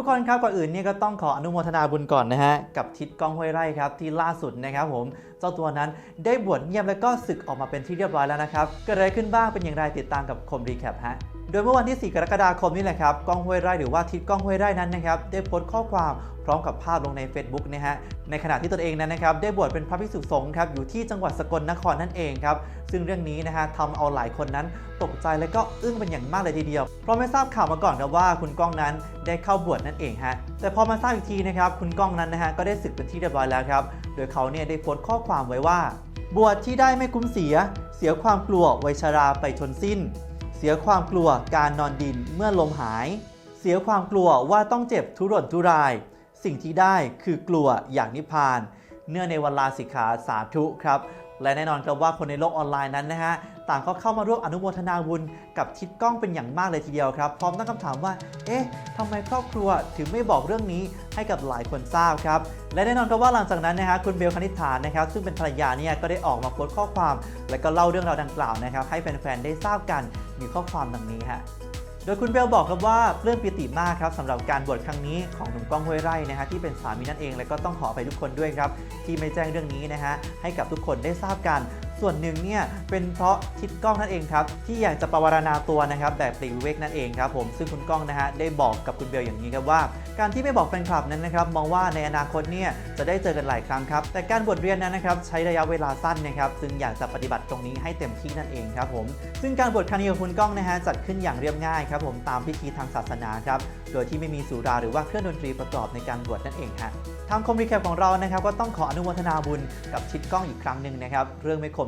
ทุกคนครับก่อนอื่นเนี่ยก็ต้องขออนุโมทนาบุญก่อนนะฮะกับทิศก้องห้วยไร่ครับที่ล่าสุดนะครับผมเจ้าตัวนั้นได้บวชเงียบแล้วก็ศึกออกมาเป็นที่เรียบร้อยแล้วนะครับเกิดอะไรขึ้นบ้างเป็นอย่างไรติดตามกับคมรีแคปฮะ โดยเมื่อวันที่ 4 กรกฎาคมนี่แหละครับก้องห้วยไร่หรือว่าทิศก้องห้วยไร่นั้นนะครับได้โพสต์ข้อความพร้อมกับภาพลงใน Facebook นะฮะในขณะที่ตนเองนั้นนะครับได้บวชเป็นพระภิกษุสงฆ์ครับอยู่ที่จังหวัดสกลนครนั่นเองครับซึ่งเรื่องนี้นะฮะทำเอาหลายคนนั้นตกใจและก็อึ้งเป็นอย่างมากเลยทีเดียว เพราะไม่ทราบข่าวมาก่อนครับว่าคุณก้องนั้นได้เข้าบวชนั่นเองฮะแต่พอมาทราบอีกทีนะครับคุณก้องนั้นนะฮะก็ได้ศึกเป็นที่เรียบร้อยแล้วครับโดยเขาเนี่ยได้โพสต์ข้อความไว้ว่า บวชที่ได้ไม่คุ้มเสีย เสียความกลัววัยชราไปชนสิ้น เสียความกลัวการนอนดินเมื่อลมหาย เสียความกลัวว่าต้องเจ็บทุรนทุราย สิ่งที่ได้คือกลัวอย่างนิพพาน เนื่องในวันลาสิกขาสาธุครับและแน่นอนครับว่าคนในโลกออนไลน์นั้นนะฮะต่างก็เข้ามาร่วมอนุโมทนาบุญกับทิศกล้องเป็นอย่างมากเลยทีเดียวครับพร้อมตั้งคำถามว่า เอ๊ะทำไมครอบครัวถึงไม่บอกเรื่องนี้ให้กับหลายคนทราบครับ และแน่นอนครับว่าหลังจากนั้นนะฮะคุณเบลคณิษฐานะครับ ซึ่งเป็นภรรยาเนี่ยก็ได้ออกมาโพสต์ข้อความ และก็เล่าเรื่องราวดังกล่าวนะครับ ให้แฟนๆได้ทราบกัน มีข้อความดังนี้ฮะโดยคุณเบลบอกครับว่าเรื่องปิติมากครับสำหรับการบวชครั้งนี้ของหนุ่มก้องห้วยไร่นะฮะที่เป็นสามีนั่นเองและก็ต้องขอไปทุกคนด้วยครับที่ไม่แจ้งเรื่องนี้นะฮะให้กับทุกคนได้ทราบกัน ส่วนหนึ่งเนี่ยเป็นเพราะทิดกล้องนั่นเองครับที่อยากจะประวารณาตัวนะครับแบบปลีกวิเวกนั่นเองครับผมซึ่งคุณก้องนะฮะได้บอกกับคุณเบลอย่างนี้ครับว่า การที่ไม่บอกแฟนคลับนั้นนะครับมองว่าในอนาคตเนี่ยจะได้เจอกันหลายครั้งครับแต่การบวชเรียนนั้นนะครับใช้ระยะเวลาสั้นนะครับซึ่งอยากจะปฏิบัติตรงนี้ให้เต็มที่นั่นเองครับผมซึ่งการบวชครั้งนี้ของคุณก้องนะฮะจัดขึ้นอย่างเรียบง่ายครับผมตามพิธีทางศาสนาครับโดยที่ไม่มีสุราหรือว่าเครื่องดนตรีประกอบในการบวชนั่นเองฮะทางคอมรีแคปของเรานะครับก็ต้องขออนุโมทนาบุญกับชิดกล้องอีกครั้งหนึ่งนะครับเรื่องไม่คม